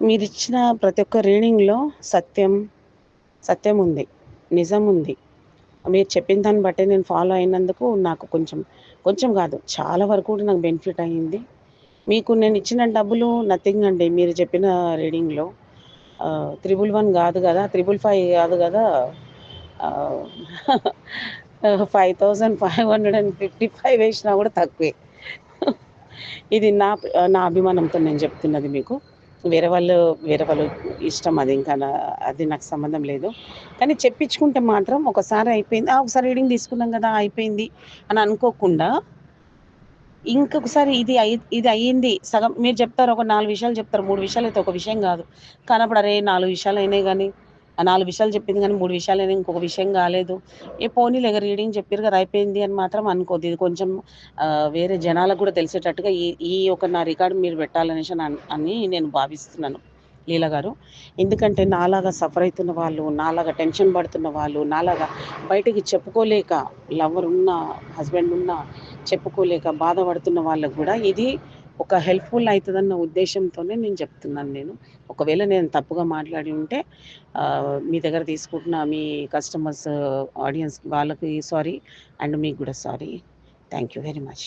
మీరు ఇచ్చిన ప్రతి ఒక్క రీడింగ్లో సత్యం సత్యం ఉంది నిజం ఉంది. మీరు చెప్పిన దాన్ని బట్టి నేను ఫాలో అయినందుకు నాకు కొంచెం కొంచెం కాదు చాలా వరకు కూడా నాకు బెనిఫిట్ అయ్యింది. మీకు నేను ఇచ్చిన డబ్బులు నథింగ్ అండి మీరు చెప్పిన రీడింగ్లో. త్రిబుల్ వన్ కాదు కదా త్రిబుల్ ఫైవ్ కాదు కదా five thousand five hundred and fifty five వేసినా కూడా తక్కువే. ఇది నా నా అభిమానంతో నేను చెప్తున్నది మీకు. వేరే వాళ్ళు వేరే వాళ్ళు ఇష్టం అది ఇంకా అది నాకు సంబంధం లేదు. కానీ చెప్పించుకుంటే మాత్రం ఒకసారి అయిపోయింది. ఒకసారి రీడింగ్ తీసుకున్నాం కదా అయిపోయింది అని అనుకోకుండా ఇంకొకసారి ఇది అయి ఇది అయ్యింది. సగం మీరు చెప్తారు ఒక నాలుగు విషయాలు చెప్తారు మూడు విషయాలు అయితే ఒక విషయం కాదు. కానీ అప్పుడు అరే నాలుగు విషయాలు అయినాయి కానీ నాలుగు విషయాలు చెప్పింది కానీ మూడు విషయాలు అయినా ఇంకొక విషయం కాలేదు. ఏ పోనీ లేక రీడింగ్ చెప్పారు కదా అయిపోయింది అని మాత్రం అనుకోద్ది. ఇది కొంచెం వేరే జనాలకు కూడా తెలిసేటట్టుగా ఈ ఈ ఒక నా రికార్డు మీరు పెట్టాలనేసి అని నేను భావిస్తున్నాను లీల గారు. ఎందుకంటే నాలాగా సఫర్ అవుతున్న వాళ్ళు నాలాగా టెన్షన్ పడుతున్న వాళ్ళు నాలాగా బయటికి చెప్పుకోలేక లవర్ ఉన్న హస్బెండ్ ఉన్న చెప్పుకోలేక బాధపడుతున్న వాళ్ళకు కూడా ఇది ఒక హెల్ప్ఫుల్ అవుతుందన్న ఉద్దేశంతోనే నేను చెప్తున్నాను నేను. ఒకవేళ నేను తప్పుగా మాట్లాడి ఉంటే మీ దగ్గర తీసుకుంటున్న మీ కస్టమర్స్ ఆడియన్స్ uh, వాళ్ళకి సారీ అండ్ మీకు కూడా sorry thank you very much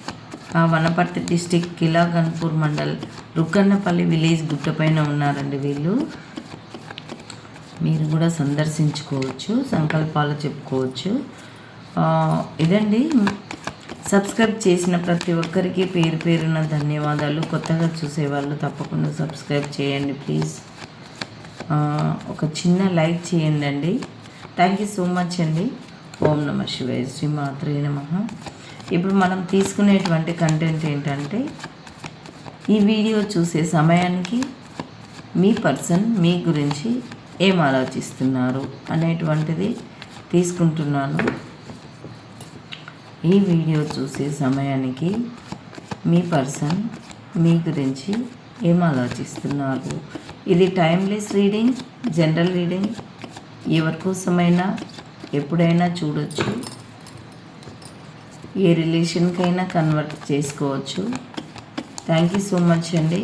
Wanaparthy district Killa Ganpur mandal Rukkannapalli village గుట్టపైన ఉన్నారండి వీళ్ళు. మీరు కూడా సందర్శించుకోవచ్చు సంకల్పాలు చెప్పుకోవచ్చు. ఇదండి. సబ్స్క్రైబ్ చేసిన ప్రతి ఒక్కరికి పేరు పేరున ధన్యవాదాలు. కొత్తగా చూసేవాళ్ళు తప్పకుండా సబ్స్క్రైబ్ చేయండి ప్లీజ్. ఒక చిన్న లైక్ చేయండి అండి థ్యాంక్ యూ సో మచ్ అండి. ఓం నమ శివాయ. శ్రీ మాత్రే నమ. ఇప్పుడు మనం తీసుకునేటువంటి కంటెంట్ ఏంటంటే ఈ వీడియో చూసే సమయానికి మీ పర్సన్ మీ గురించి ఏం ఆలోచిస్తున్నారు అనేటువంటిది తీసుకుంటున్నాను. ఈ వీడియో చూసే సమయానికి మీ పర్సన్ మీ గురించి ఏం ఆలోచిస్తున్నారు? ఇది టైమ్లెస్ రీడింగ్ జనరల్ రీడింగ్ ఎవరి కోసమైనా ఎప్పుడైనా చూడొచ్చు. ఏ రిలేషన్కైనా కన్వర్ట్ చేసుకోవచ్చు. థ్యాంక్ యూ సో మచ్ అండి.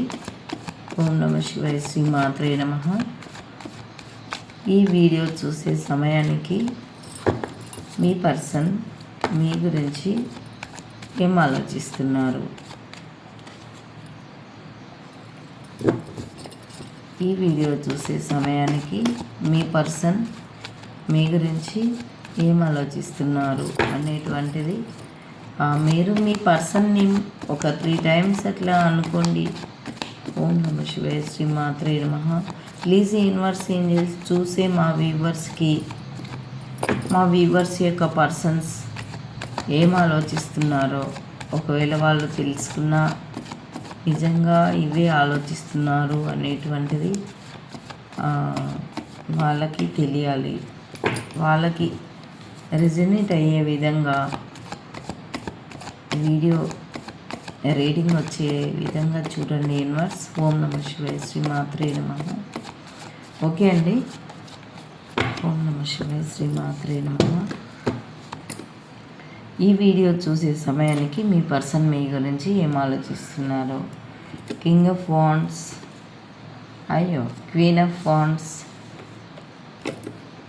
ఓం నమ శివాయ శ్రీ మాత్రే నమ. ఈ వీడియో చూసే సమయానికి మీ పర్సన్ మీ గురించి ఏం ఆలోచిస్తున్నారు? ఈ వీడియో చూసే సమయానికి మీ పర్సన్ మీ గురించి ఏం ఆలోచిస్తున్నారు అనేటువంటిది మీరు మీ పర్సన్ని ఒక త్రీ టైమ్స్ అట్లా అనుకోండి. ఓం నమ శివాయ శ్రీ మాత్రే నమ. ప్లీజ్ యూనివర్స్ ఏంజల్స్ చూసే మా వీవర్స్కి మా వీవర్స్ యొక్క పర్సన్స్ ఏం ఆలోచిస్తున్నారో ఒకవేళ వాళ్ళు తెలుసుకున్న నిజంగా ఇవే ఆలోచిస్తున్నారు అనేటువంటిది వాళ్ళకి తెలియాలి. వాళ్ళకి రిజనేట్ అయ్యే విధంగా వీడియో రీడింగ్ వచ్చే విధంగా చూడండి యూనివర్స్. ఓం నమ శివాయ శ్రీ మాత్రే నమ. ఓకే అండి. ఓం నమ శివాయ శ్రీ మాత్రే నమ. ఈ వీడియో చూసే సమయానికి మీ పర్సన్ మీ గురించి ఏం ఆలోచిస్తున్నారు? కింగ్ ఆఫ్ వాండ్స్ అయ్యో queen of wands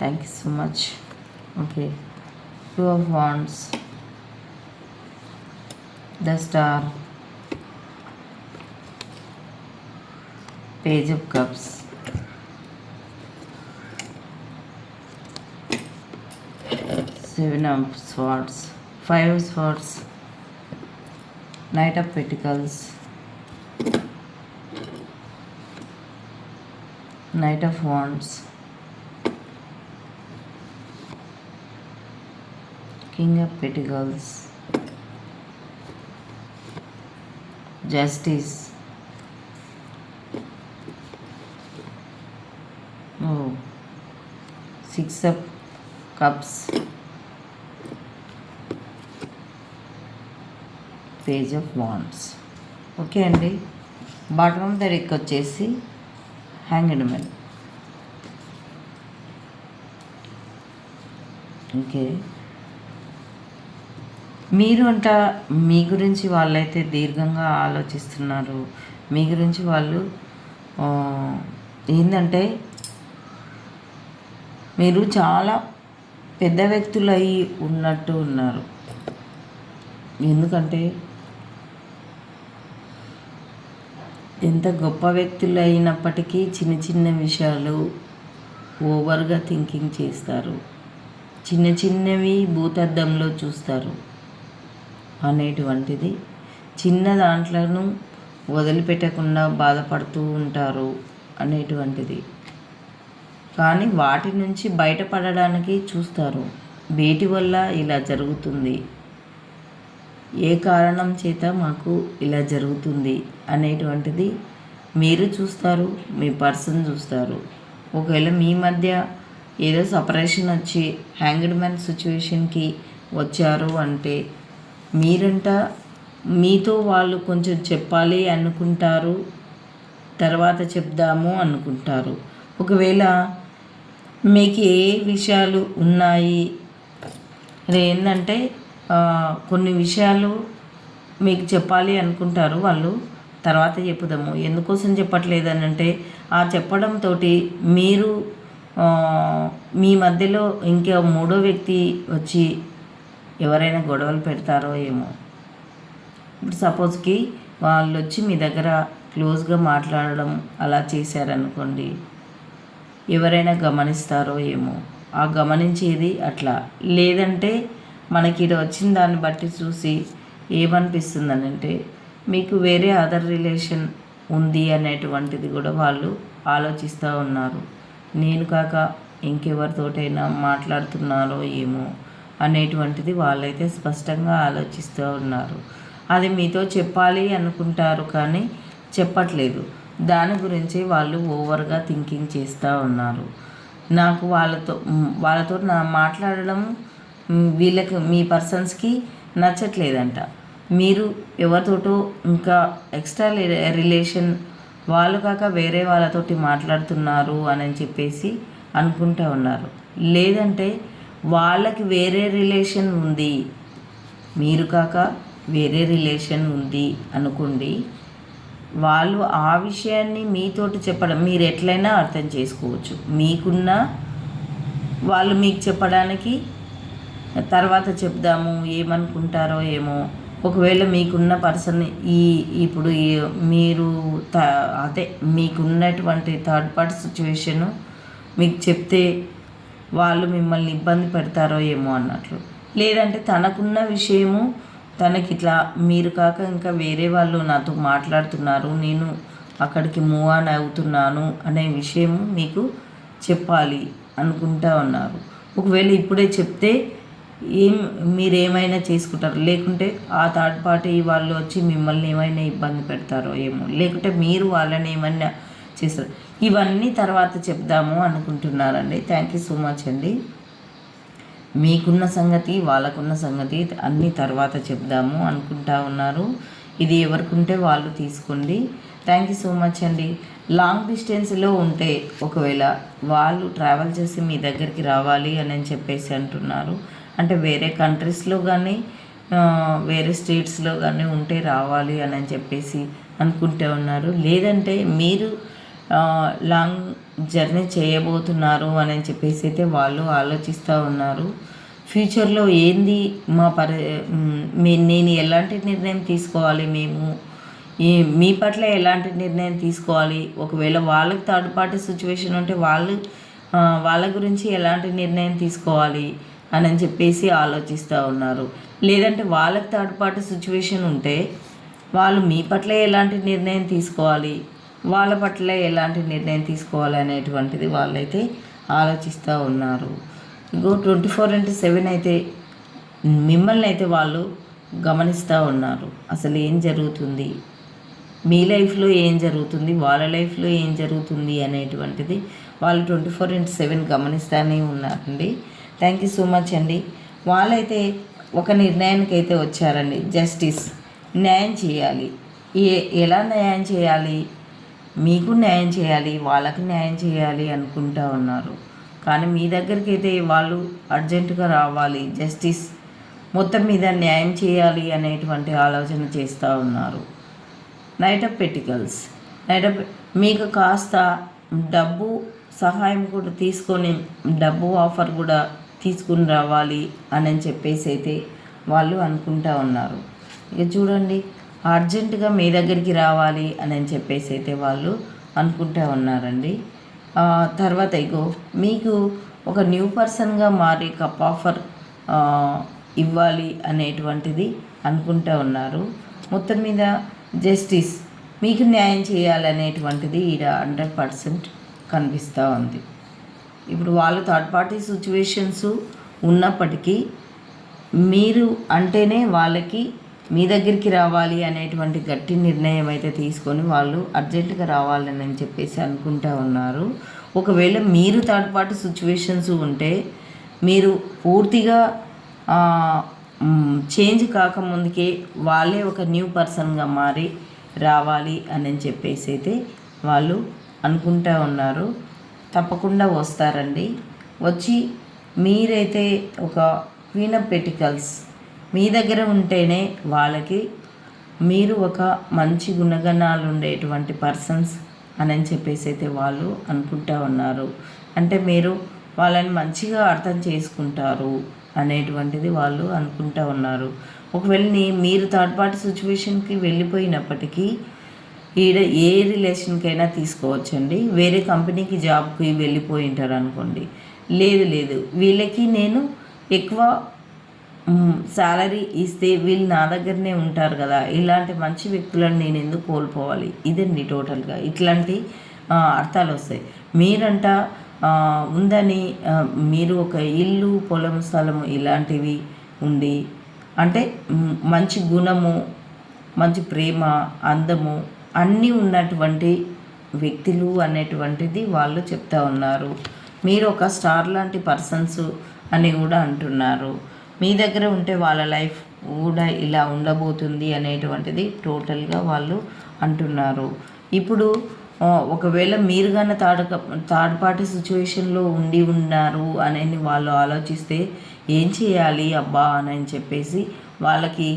thank you so much. Okay two of wands the star. Page of cups. Seven of swords. Five of swords. Knight of pentacles. Knight of wands. King of pentacles. Justice oh six of cups page of wands okay అండి bottom of the deck వచ్చేసి hanged men okay మీరు అంట మీ గురించి వాళ్ళైతే దీర్ఘంగా ఆలోచిస్తున్నారు. మీ గురించి వాళ్ళు ఏంటంటే మీరు చాలా పెద్ద వ్యక్తులు అయి ఉన్నట్టు ఉన్నారు. ఎందుకంటే ఎంత గొప్ప వ్యక్తులు అయినప్పటికీ చిన్న చిన్న విషయాలు ఓవర్గా థింకింగ్ చేస్తారు. చిన్న చిన్నవి భూతద్దంలో చూస్తారు. అనేటువంటిది. చిన్న దాంట్లను వదిలిపెట్టకుండా బాధపడుతూ ఉంటారు అనేటువంటిది. కానీ వాటి నుంచి బయటపడడానికి చూస్తారు. వేటి వల్ల ఇలా జరుగుతుంది? ఏ కారణం చేత మాకు ఇలా జరుగుతుంది అనేటువంటిది మీరు చూస్తారు మీ పర్సన్ చూస్తారు. ఒకవేళ మీ మధ్య ఏదో సపరేషన్ వచ్చి హ్యాంగ్డ్ మ్యాన్ సిచ్యువేషన్కి వచ్చారు అంటే మీరంట మీతో వాళ్ళు కొంచెం చెప్పాలి అనుకుంటారు తర్వాత చెప్దాము అనుకుంటారు. ఒకవేళ మీకు ఏ విషయాలు ఉన్నాయి? అది ఏంటంటే కొన్ని విషయాలు మీకు చెప్పాలి అనుకుంటారు వాళ్ళు తర్వాత చెప్పుదాము. ఎందుకోసం చెప్పట్లేదు అని అంటే ఆ చెప్పడంతో మీరు మీ మధ్యలో ఇంకా మూడో వ్యక్తి వచ్చి ఎవరైనా గొడవలు పెడతారో ఏమో. ఇప్పుడు సపోజ్కి వాళ్ళు వచ్చి మీ దగ్గర క్లోజ్గా మాట్లాడడం అలా చేశారనుకోండి ఎవరైనా గమనిస్తారో ఏమో. ఆ గమనించేది అట్లా. లేదంటే మనకి ఇక్కడ వచ్చిన దాన్ని బట్టి చూసి ఏమనిపిస్తుంది అంటే మీకు వేరే అదర్ రిలేషన్ ఉంది అనేటువంటిది కూడా వాళ్ళు ఆలోచిస్తూ ఉన్నారు. నేను కాక ఇంకెవరితోటైనా మాట్లాడుతున్నారో ఏమో. అనేటువంటిది వాళ్ళైతే స్పష్టంగా ఆలోచిస్తూ ఉన్నారు. అది మీతో చెప్పాలి అనుకుంటారు కానీ చెప్పట్లేదు. దాని గురించి వాళ్ళు ఓవర్గా థింకింగ్ చేస్తూ ఉన్నారు. నాకు వాళ్ళతో వాళ్ళతో నా మాట్లాడడం వీళ్ళకి మీ పర్సన్స్కి నచ్చట్లేదంట. మీరు ఎవరితోటో ఇంకా ఎక్స్ట్రా రిలేషన్ వాళ్ళు కాక వేరే వాళ్ళతోటి మాట్లాడుతున్నారు అని చెప్పేసి అనుకుంటూ ఉన్నారు. లేదంటే వాళ్ళకి వేరే రిలేషన్ ఉంది. మీరు కాక వేరే రిలేషన్ ఉంది అనుకోండి వాళ్ళు ఆ విషయాన్ని మీతోటి చెప్పడం మీరు ఎట్లయినా అర్థం చేసుకోవచ్చు. మీకున్న వాళ్ళు మీకు చెప్పడానికి తర్వాత చెప్దాము ఏమనుకుంటారో ఏమో. ఒకవేళ మీకున్న పర్సన్ ఈ ఇప్పుడు మీరు త అదే మీకున్నటువంటి థర్డ్ పార్టీ సిచ్యువేషను మీకు చెప్తే వాళ్ళు మిమ్మల్ని ఇబ్బంది పెడతారో ఏమో అన్నట్లు. లేదంటే తనకున్న విషయము తనకి ఇట్లా మీరు కాక ఇంకా వేరే వాళ్ళు నాతో మాట్లాడుతున్నారు నేను అక్కడికి మూవ్ ఆన్ అవుతున్నాను అనే విషయం మీకు చెప్పాలి అనుకుంటా ఉన్నారు. ఒకవేళ ఇప్పుడే చెప్తే ఏం మీరేమైనా చేసుకుంటారు? లేకుంటే ఆ థర్డ్ పార్టీ వాళ్ళు వచ్చి మిమ్మల్ని ఏమైనా ఇబ్బంది పెడతారో ఏమో? లేకుంటే మీరు వాళ్ళని ఏమైనా చేస్తారు ఇవన్నీ తర్వాత చెప్దాము అనుకుంటున్నారండి. థ్యాంక్ యూ సో మచ్ అండి. మీకున్న సంగతి వాళ్ళకున్న సంగతి అన్నీ తర్వాత చెప్దాము అనుకుంటా ఉన్నారు. ఇది ఎవరికి ఉంటే వాళ్ళు తీసుకోండి. థ్యాంక్ యూ సో మచ్ అండి. లాంగ్ డిస్టెన్స్లో ఉంటే ఒకవేళ వాళ్ళు ట్రావెల్ చేసి మీ దగ్గరికి రావాలి అని చెప్పేసి అంటున్నారు. అంటే వేరే కంట్రీస్లో కానీ వేరే స్టేట్స్లో కానీ ఉంటే రావాలి అని చెప్పేసి అనుకుంటూ ఉన్నారు. లేదంటే మీరు లాంగ్ జర్నీ చేయబోతున్నారు అని చెప్పేసి అయితే వాళ్ళు ఆలోచిస్తూ ఉన్నారు. ఫ్యూచర్లో ఏంది మా పరి నేను ఎలాంటి నిర్ణయం తీసుకోవాలి మేము? ఈ మీ పట్ల ఎలాంటి నిర్ణయం తీసుకోవాలి? ఒకవేళ వాళ్ళకి థర్డ్ పార్టీ సిచ్యువేషన్ ఉంటే వాళ్ళు వాళ్ళ గురించి ఎలాంటి నిర్ణయం తీసుకోవాలి అని అని చెప్పేసి ఆలోచిస్తూ ఉన్నారు. లేదంటే వాళ్ళకి థర్డ్ పార్టీ సిచ్యువేషన్ ఉంటే వాళ్ళు మీ పట్ల ఎలాంటి నిర్ణయం తీసుకోవాలి? వాళ్ళ పట్ల ఎలాంటి నిర్ణయం తీసుకోవాలనేటువంటిది వాళ్ళైతే ఆలోచిస్తూ ఉన్నారు. ఇంకో ట్వంటీ ఫోర్ ఇంటూ సెవెన్ అయితే మిమ్మల్ని అయితే వాళ్ళు గమనిస్తూ ఉన్నారు. అసలు ఏం జరుగుతుంది? మీ లైఫ్లో ఏం జరుగుతుంది? వాళ్ళ లైఫ్లో ఏం జరుగుతుంది అనేటువంటిది వాళ్ళు ట్వంటీ ఫోర్ ఇంటూ సెవెన్ గమనిస్తూనే ఉన్నారండి. థ్యాంక్ యూ సో మచ్ అండి. వాళ్ళైతే ఒక నిర్ణయానికి అయితే వచ్చారండి. జస్టిస్ న్యాయం చేయాలి. ఏ ఎలా న్యాయం చేయాలి? మీకు న్యాయం చేయాలి వాళ్ళకి న్యాయం చేయాలి అనుకుంటా ఉన్నారు. కానీ మీ దగ్గరికి అయితే వాళ్ళు అర్జెంటుగా రావాలి జస్టిస్ మొత్తం మీద న్యాయం చేయాలి అనేటువంటి ఆలోచన చేస్తూ ఉన్నారు. Knight of pentacles knight of మీకు కాస్త డబ్బు సహాయం కూడా తీసుకొని డబ్బు ఆఫర్ కూడా తీసుకుని రావాలి అని చెప్పేసి అయితే వాళ్ళు అనుకుంటా ఉన్నారు. ఇక చూడండి అర్జెంటుగా మీ దగ్గరికి రావాలి అని చెప్పేసి అయితే వాళ్ళు అనుకుంటూ ఉన్నారండి. తర్వాత ఇగో మీకు ఒక న్యూ పర్సన్గా మారి కప్ ఆఫర్ ఇవ్వాలి అనేటువంటిది అనుకుంటూ ఉన్నారు. మొత్తం మీద జస్టిస్ మీకు న్యాయం చేయాలనేటువంటిది ఈడ హండ్రెడ్ పర్సెంట్ కనిపిస్తూ ఉంది. ఇప్పుడు వాళ్ళు థర్డ్ పార్టీ సిచ్యువేషన్స్ ఉన్నప్పటికీ మీరు అంటేనే వాళ్ళకి మీ దగ్గరికి రావాలి అనేటువంటి గట్టి నిర్ణయం అయితే తీసుకొని వాళ్ళు అర్జెంటుగా రావాలని అని చెప్పేసి అనుకుంటా ఉన్నారు. ఒకవేళ మీరు థర్డ్ పార్టీ సిచ్యువేషన్స్ ఉంటే మీరు పూర్తిగా చేంజ్ కాకముందుకే వాళ్ళే ఒక న్యూ పర్సన్గా మారి రావాలి అని చెప్పేసి అయితే వాళ్ళు అనుకుంటా ఉన్నారు. తప్పకుండా వస్తారండి. వచ్చి మీరైతే ఒక క్వీన్ ఆఫ్ పెటికల్స్ మీ దగ్గర ఉంటేనే వాళ్ళకి మీరు ఒక మంచి గుణగణాలు ఉండేటువంటి పర్సన్స్ అని చెప్పేసి అయితే వాళ్ళు అనుకుంటా ఉన్నారు. అంటే మీరు వాళ్ళని మంచిగా అర్థం చేసుకుంటారు అనేటువంటిది వాళ్ళు అనుకుంటా ఉన్నారు. ఒకవేళ మీరు థర్డ్ పార్టీ సిచ్యువేషన్కి వెళ్ళిపోయినప్పటికీ ఈడ ఏ రిలేషన్కైనా తీసుకోవచ్చండి. వేరే కంపెనీకి జాబ్కి వెళ్ళిపోయింటారు అనుకోండి లేదు లేదు. వీళ్ళకి నేను ఎక్కువ శాలరీ ఇస్తే వీళ్ళు నా దగ్గరనే ఉంటారు కదా. ఇలాంటి మంచి వ్యక్తులను నేను ఎందుకు కోల్పోవాలి? ఇదండి టోటల్గా. ఇట్లాంటి అర్థాలు వస్తాయి. మీరంట ఉందని మీరు ఒక ఇల్లు పొలం స్థలము ఇలాంటివి ఉండి అంటే మంచి గుణము మంచి ప్రేమ అందము అన్నీ ఉన్నటువంటి వ్యక్తులు అనేటువంటిది వాళ్ళు చెప్తా ఉన్నారు. మీరు ఒక స్టార్ లాంటి పర్సన్స్ అని కూడా అంటున్నారు. మీ దగ్గర ఉంటే వాళ్ళ లైఫ్ కూడా ఇలా ఉండబోతుంది అనేటువంటిది టోటల్గా వాళ్ళు అంటున్నారు. ఇప్పుడు ఒకవేళ మీరు కానీ థర్డ్ థర్డ్ పార్టీ సిచ్యువేషన్లో ఉండి ఉన్నారు అనేది వాళ్ళు ఆలోచిస్తే ఏం చేయాలి అబ్బా అని చెప్పేసి వాళ్ళకి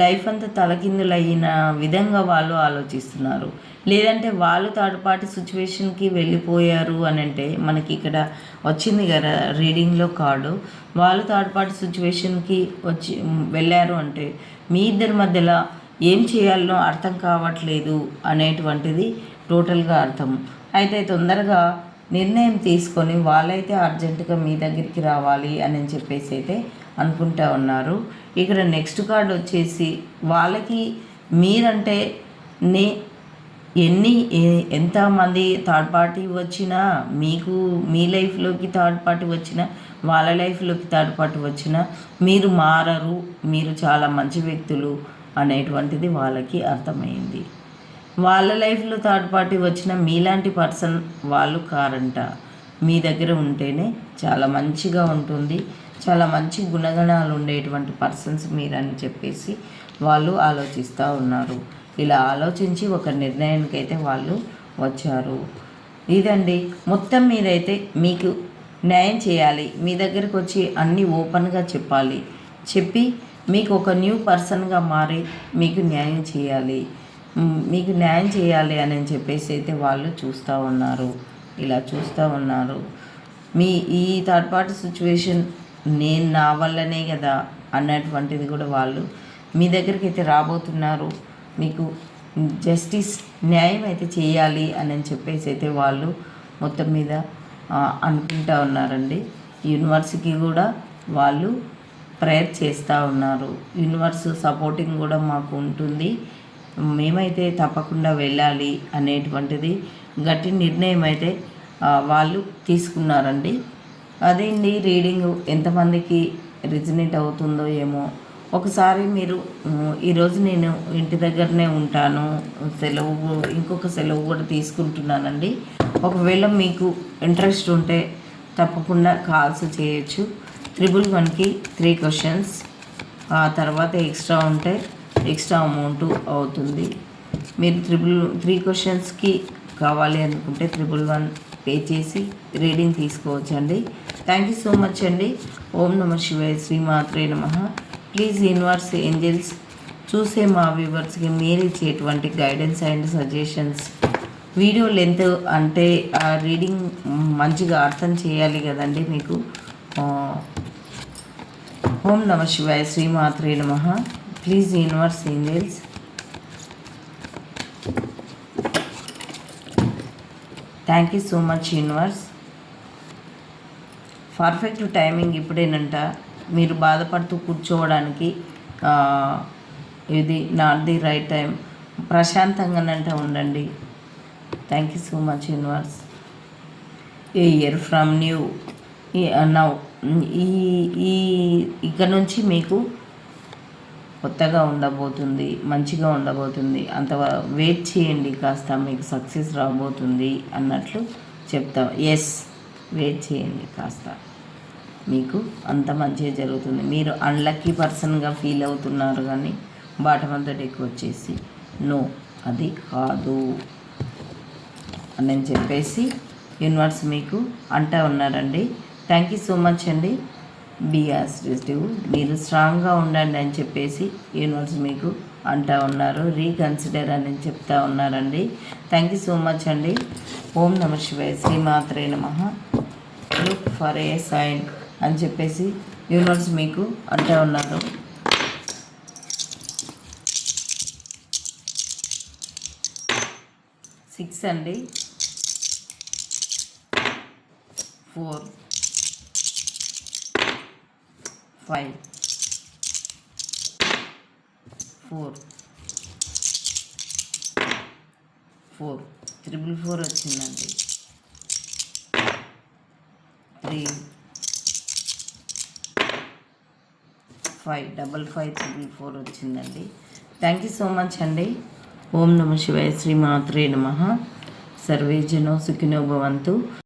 లైఫ్ అంతా తలకిందులైన విధంగా వాళ్ళు ఆలోచిస్తున్నారు. లేదంటే వాళ్ళు థర్డ్ పార్టీ సిచ్యువేషన్కి వెళ్ళిపోయారు అని అంటే మనకి ఇక్కడ వచ్చింది కదా రీడింగ్లో కార్డు వాళ్ళు థర్డ్ పార్టీ సిచ్యువేషన్కి వచ్చి వెళ్ళారు అంటే మీ ఇద్దరి మధ్యలో ఏం చేయాలనో అర్థం కావట్లేదు అనేటువంటిది టోటల్గా అర్థం. అయితే తొందరగా నిర్ణయం తీసుకొని వాళ్ళైతే అర్జెంటుగా మీ దగ్గరికి రావాలి అని చెప్పేసి అయితే అనుకుంటా ఉన్నారు. ఇక్కడ నెక్స్ట్ కార్డ్ వచ్చేసి వాళ్ళకి మీరంటే నే ఎన్ని ఏ- ఎంతమంది థర్డ్ పార్టీ వచ్చినా మీకు మీ లైఫ్లోకి థర్డ్ పార్టీ వచ్చినా వాళ్ళ లైఫ్లోకి థర్డ్ పార్టీ వచ్చినా మీరు మారరు మీరు చాలా మంచి వ్యక్తులు అనేటువంటిది వాళ్ళకి అర్థమైంది. వాళ్ళ లైఫ్లో థర్డ్ పార్టీ వచ్చిన మీలాంటి పర్సన్ వాళ్ళు కారంట. మీ దగ్గర ఉంటేనే చాలా మంచిగా ఉంటుంది చాలా మంచి గుణగణాలు ఉండేటువంటి పర్సన్స్ మీరని చెప్పేసి వాళ్ళు ఆలోచిస్తూ ఉన్నారు. ఇలా ఆలోచించి ఒక నిర్ణయానికి అయితే వాళ్ళు వచ్చారు. ఇదండి. మొత్తం మీదైతే మీకు న్యాయం చేయాలి. మీ దగ్గరికి వచ్చి అన్నీ ఓపెన్గా చెప్పాలి. చెప్పి మీకు ఒక న్యూ పర్సన్గా మారి మీకు న్యాయం చేయాలి. మీకు న్యాయం చేయాలి అని చెప్పేసి అయితే వాళ్ళు చూస్తూ ఉన్నారు. ఇలా చూస్తూ ఉన్నారు. మీ ఈ థర్డ్ పార్టీ సిచ్యువేషన్ నేను నా వల్లనే కదా అన్నటువంటిది కూడా వాళ్ళు మీ దగ్గరికి అయితే రాబోతున్నారు. మీకు జస్టిస్ న్యాయం అయితే చేయాలి అని చెప్పేసి అయితే వాళ్ళు మొత్తం మీద అనుకుంటా ఉన్నారండి. యూనివర్స్కి కూడా వాళ్ళు ప్రేయర్ చేస్తూ ఉన్నారు. యూనివర్స్ సపోర్టింగ్ కూడా మాకు ఉంటుంది. మేమైతే తప్పకుండా వెళ్ళాలి అనేటువంటిది గట్టి నిర్ణయం అయితే వాళ్ళు తీసుకున్నారండి. అదేంటి రీడింగ్? ఎంతమందికి రిజనేట్ అవుతుందో ఏమో ఒకసారి మీరు ఈరోజు నేను ఇంటి దగ్గరనే ఉంటాను సెలవు ఇంకొక సెలవు కూడా తీసుకుంటున్నానండి. ఒకవేళ మీకు ఇంట్రెస్ట్ ఉంటే తప్పకుండా కాల్స్ చేయొచ్చు. త్రిబుల్ వన్కి త్రీ క్వశ్చన్స్ ఆ తర్వాత ఎక్స్ట్రా ఉంటే ఎక్స్ట్రా అమౌంట్ అవుతుంది. మీరు త్రిబుల్ త్రీ క్వశ్చన్స్కి కావాలి అనుకుంటే త్రిబుల్ వన్ పే చేసి రీడింగ్ తీసుకోవచ్చండి. థ్యాంక్ యూ సో మచ్ అండి. ఓం నమ శివాయ శ్రీమాత్రే నమ. ప్లీజ్ యూనివర్స్ ఏంజల్స్ చూసే మా వ్యూవర్స్కి మీరు ఇచ్చేటువంటి guidance and suggestions video length అంటే ఆ రీడింగ్ మంచిగా అర్థం చేయాలి కదండి మీకు. ఓం నమ శివాయ శ్రీమాత్రే నమ. Please universe angels. Thank you so much universe. Perfect timing ఇప్పుడేనంట. మీరు బాధపడుతూ కూర్చోవడానికి ఇది నాట్ ది రైట్ టైం. ప్రశాంతంగానంట ఉండండి. Thank you so much universe a year from new now ఈ ఈ ఇక్కడ నుంచి మీకు కొత్తగా ఉండబోతుంది మంచిగా ఉండబోతుంది. అంత వెయిట్ చేయండి కాస్త మీకు సక్సెస్ రాబోతుంది అన్నట్లు చెప్తాం. ఎస్ వెయిట్ చేయండి కాస్త. మీకు అంత మంచిగా జరుగుతుంది. మీరు అన్లక్కీ పర్సన్గా ఫీల్ అవుతున్నారు కానీ బాటం అంతా డెక్ వచ్చేసి నో అది కాదు. అని చెప్పేసి యూనివర్స్ మీకు అంటా ఉన్నారండి. థ్యాంక్ యూ సో మచ్ అండి. బీ యాస్టివ్ మీరు స్ట్రాంగ్గా ఉండండి అని చెప్పేసి యూనివర్స్ మీకు అంటా ఉన్నారు. రీకన్సిడర్ అని చెప్తా ఉన్నారండి. థ్యాంక్ యూ సో మచ్ అండి. ఓం నమ శివాయ. శ్రీమాత్రే నమ. లుక్ ఫర్ ఏ సైన్ అని చెప్పేసి యూనివర్స్ మీకు అంటా ఉన్నారు. సిక్స్ అండి. Four. Five. Four. Four. Triple four వచ్చిందండి. Three. Five double five triple four వచ్చిందండి. థ్యాంక్ యూ సో మచ్ అండి. ఓం నమ శివాయ శ్రీమాత్రే నమ. సర్వే జనో సుఖినో భవంతు.